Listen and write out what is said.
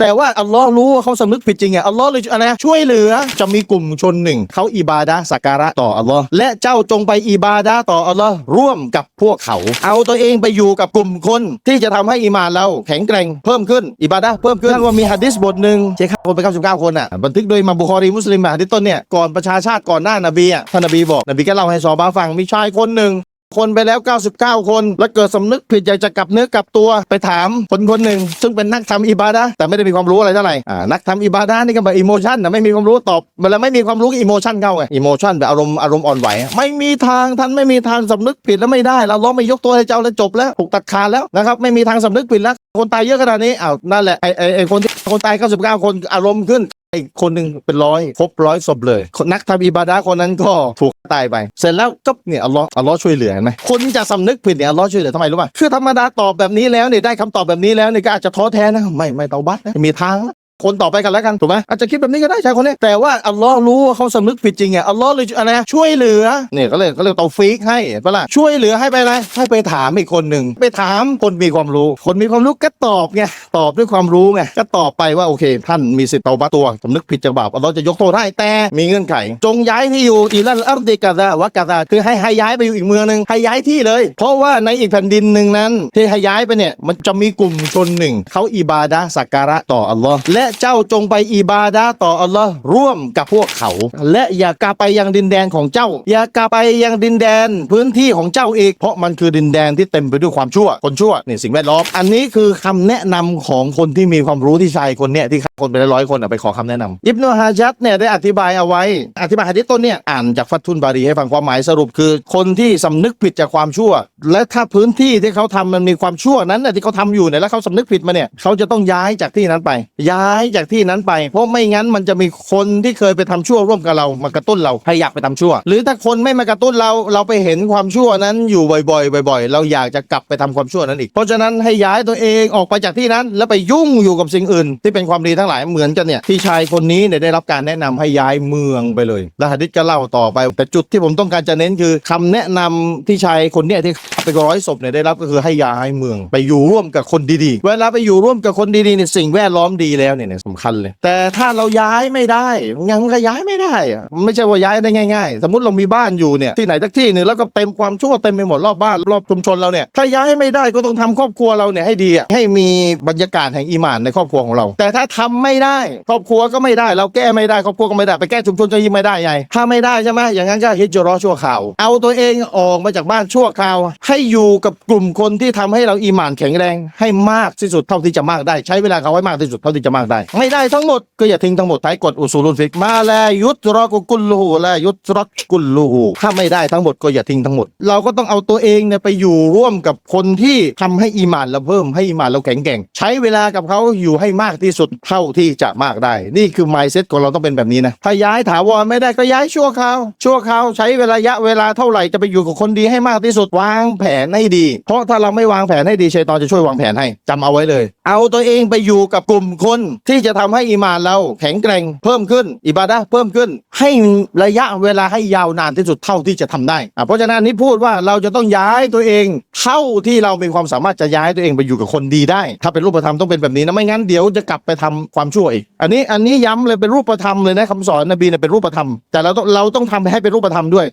แต่ว่าอัลลอฮ์รู้ว่าเขาสำนึกผิดจริงไงอัลลอฮ์เลยอะไรนะช่วยเหลือจะมีกลุ่มชนหนึ่ง เขาอิบาดะสักการะต่ออัลลอฮ์และเจ้าจงไปอิบาดะต่ออัลลอฮ์ร่วมกับพวกเขา เอาตัวเองไปอยู่กับกลุ่มคน ที่จะทำให้อีหมานเราแข็งแกร่งเพิ่มขึ้นอิบาดะเพิ่มขึ้นท่านว่ามีฮะดิษบทหนึ่งเช็คคนไป99คนอะบันทึกโดยมาบุคอรีมุสลิมอะฮะดิษต้นเนี่ยก่อนประชาชาติก่อนหน้านบีอะท่านนบีบอกนบีก็เล่าให้ซอบะห์ฟังมีชายคนหนึ่ง คนไปแล้ว 99 คน แล้วเกิดสำนึกผิดอยากจะกลับเนื้อกลับตัวไปถามคนคนหนึ่ง ซึ่งเป็นนักทำอิบาดะแต่ไม่ได้มีความรู้อะไรเท่าไหร่อ่านักทำอิบาดะห์นี่ก็แบบอิโมชันนะไม่มีความรู้ตอบเวลาไม่มีความรู้อิโมชันเข้าไงอิโมชันแบบอารมณ์อารมณ์อ่อนไหว ไม่มีทางท่านไม่มีทางสำนึกผิดแล้วไม่ได้เราล้อไม่ยกตัวให้เจ้าแล้วจบแล้วถูกตัดขาดแล้วนะครับไม่มีทางสำนึกผิดแล้วคนตายเยอะขนาดนี้อ้าวนั่นแหละไอ้ไอ้ไอ้คนที่คนตาย 99 คนอารมณ์ขึ้น อีกคนหนึ่งเป็นร้อยครบร้อยศพเลย นักทำอิบาดะคนนั้นก็ถูกตายไป เสร็จแล้วก็เนี่ยอัลลอฮ์อัลลอฮ์ช่วยเหลือเห็นไหมคนจะสำนึกผิดเนี่ยอัลลอฮ์ช่วยเหลือทำไมรู้ป่ะคือธรรมดาตอบแบบนี้แล้วเนี่ยได้คำตอบแบบนี้แล้วเนี่ยก็อาจจะท้อแท้นะไม่ไม่เตาบัตนะมีทางนะ คนต่อไปกันแล้วกันถูกไหมอาจจะคิดแบบนี้ก็ได้ชายคนนี้แต่ว่าอัลลอฮ์รู้ว่าเขาสำนึกผิดจริงไงอัลลอฮ์เลยอะไรช่วยเหลือเนี่ยก็เลยก็เลยเตาฟีกให้เห็นปะล่ะช่วยเหลือให้ไปอะไรให้ไปถามอีกคนหนึ่งไปถามคนมีความรู้ คนมีความรู้ก็ตอบไงตอบด้วยความรู้ไงก็ตอบไปว่าโอเค ท่านมีสิทธิ์เตาบัตตัวสำนึกผิดจากบาปอัลลอฮ์จะยกโทษให้แต่มีเงื่อนไข จงย้ายที่อยู่อีลันอัรดิกาซาวะกาซาคือให้ให้ย้ายไปอยู่อีกเมืองหนึ่งให้ย้ายที่เลย เพราะว่าในอีกแผ่นดินหนึ่งนั้น ที่ให้ย้ายไปเนี่ยมันจะมีกลุ่มชนหนึ่งเขาอิบาดะสักการะต่ออัลลอฮ์และเจ้าจงไปอิบาดะต่ออัลลอฮ์ร่วมกับพวกเขา และอย่ากลับไปยังดินแดนของเจ้า อย่ากลับไปยังดินแดนพื้นที่ของเจ้าอีก เพราะมันคือดินแดนที่เต็มไปด้วยความชั่ว คนชั่วนี่สิ่งแวดล้อม อันนี้คือคำแนะนำของคนที่มีความรู้ที่ชายคนเนี้ยที่คนไปร้อยคนไปขอคำแนะนำอิบนุฮะจัดเนี่ยได้อธิบายเอาไว้ อธิบายหะดีษต้นเนี่ยอ่านจากฟัตทุนบารีให้ฟังความหมายสรุปคือ คนที่สำนึกผิดจากความชั่ว และถ้าพื้นที่ที่เขาทำมันมีความชั่วนั้นที่เขาทำอยู่เนี่ยแล้วเขาสำนึกผิดมาเนี่ยเขาจะต้องย้ายจากที่นั้นไปย้ายจากที่นั้นไป เพราะไม่งั้นมันจะมีคนที่เคยไปทำชั่วร่วมกับเรามากระตุ้นเราให้อยากไปทำชั่ว หรือถ้าคนไม่มากระตุ้นเราเราไปเห็นความชั่วนั้นอยู่บ่อยๆบ่อยๆ เราอยากจะกลับไปทำความชั่วนั้นอีก เพราะฉะนั้นให้ย้ายตัวเองออกไปจากที่นั้น แล้วไปยุ่งอยู่กับสิ่งอื่น ที่เป็นความดีทั้งหลายเหมือนกันเนี่ยที่ชายคนนี้เนี่ยได้รับการแนะนำให้ย้ายเมืองไปเลยแล้วหะดิษก็เล่าต่อไป แต่จุดที่ผมต้องการจะเน้นคือคำแนะนำที่ชายคนเนี้ยที่ไปร้อยศพเนี่ยได้รับก็คือให้ย้ายเมือง ไปอยู่ร่วมกับคนดีๆ เวลาไปอยู่ร่วมกับคนดีๆเนี่ยสิ่งแวดล้อมดีแล้วเนี่ยเนี่ยสำคัญเลย แต่ถ้าเราย้ายไม่ได้ยังก็ย้ายไม่ได้อะไม่ใช่ว่าย้ายได้ง่าย ๆ สมมติเรามีบ้านอยู่เนี่ยที่ไหนสักที่หนึ่งแล้วก็เต็มความชั่วเต็มไปหมดรอบบ้านรอบชุมชนเราเนี่ยถ้าย้ายไม่ได้ก็ต้องทำครอบครัวเราเนี่ยให้ดีให้มีบรรยากาศแห่งอีหมานในครอบครัวของเรา แต่ถ้าทำไม่ได้ครอบครัวก็ไม่ได้ เราแก้ไม่ได้ครอบครัวก็ไม่ได้ไปแก้ชุมชนจะยิ่งไม่ได้ไงถ้าไม่ได้ใช่ไหมอย่างนั้นก็ฮิจรอชั่วคราวเอาตัวเองออกมาจากบ้านชั่วคราว ให้อยู่กับกลุ่มคนที่ทำให้เราอีหมานแข็งแรง ให้มากที่สุดเท่าที่จะมากได้ ใช้เวลาเขาไว้มากที่สุดเท่าที่จะมากได้ไม่ได้ทั้งหมดก็อย่าทิ้งทั้งหมดท้ายกฎอุซูลุนฟิกมาแลยุตรอกุกุลลูฮูแลยุตรอกุลลูฮูถ้าไม่ได้ทั้งหมดก็อย่าทิ้งทั้งหมด เราก็ต้องเอาตัวเองเนี่ยไปอยู่ร่วมกับคนที่ทำให้อีหมานเราเพิ่มให้อีหมานเราแข็งแกร่ง ใช้เวลากับเขาอยู่ให้มากที่สุดเท่าที่จะมากได้ นี่คือ mindset ของเราต้องเป็นแบบนี้นะถ้าย้ายถาวรไม่ได้ก็ย้ายชั่วคราวชั่วคราวใช้เวลาระยะเวลาเท่าไหร่จะไปอยู่กับคนดีให้มากที่สุดวางแผนให้ดี เพราะถ้าเราไม่วางแผนให้ดีชัยตอนจะช่วยวางแผนให้จำเอาไว้เลย เอาตัวเองไปอยู่กับกลุ่มคนที่จะทำให้อีหมานเราแข็งแกร่งเพิ่มขึ้น อิบาดะเพิ่มขึ้น ให้ระยะเวลาให้ยาวนานที่สุดเท่าที่จะทำได้เพราะฉะนั้นนี้พูดว่าเราจะต้องย้ายตัวเองเท่าที่เรามีความสามารถจะย้ายตัวเองไปอยู่กับคนดีได้ ถ้าเป็นรูปธรรมต้องเป็นแบบนี้นะไม่งั้นเดี๋ยวจะกลับไปทำความชั่วอีกอันนี้อันนี้ย้ำเลยเป็นรูปธรรมเลยนะคำสอนนบีเนี่ยเป็นรูปธรรมแต่เราต้องเราต้องทำให้เป็นรูปธรรมด้วย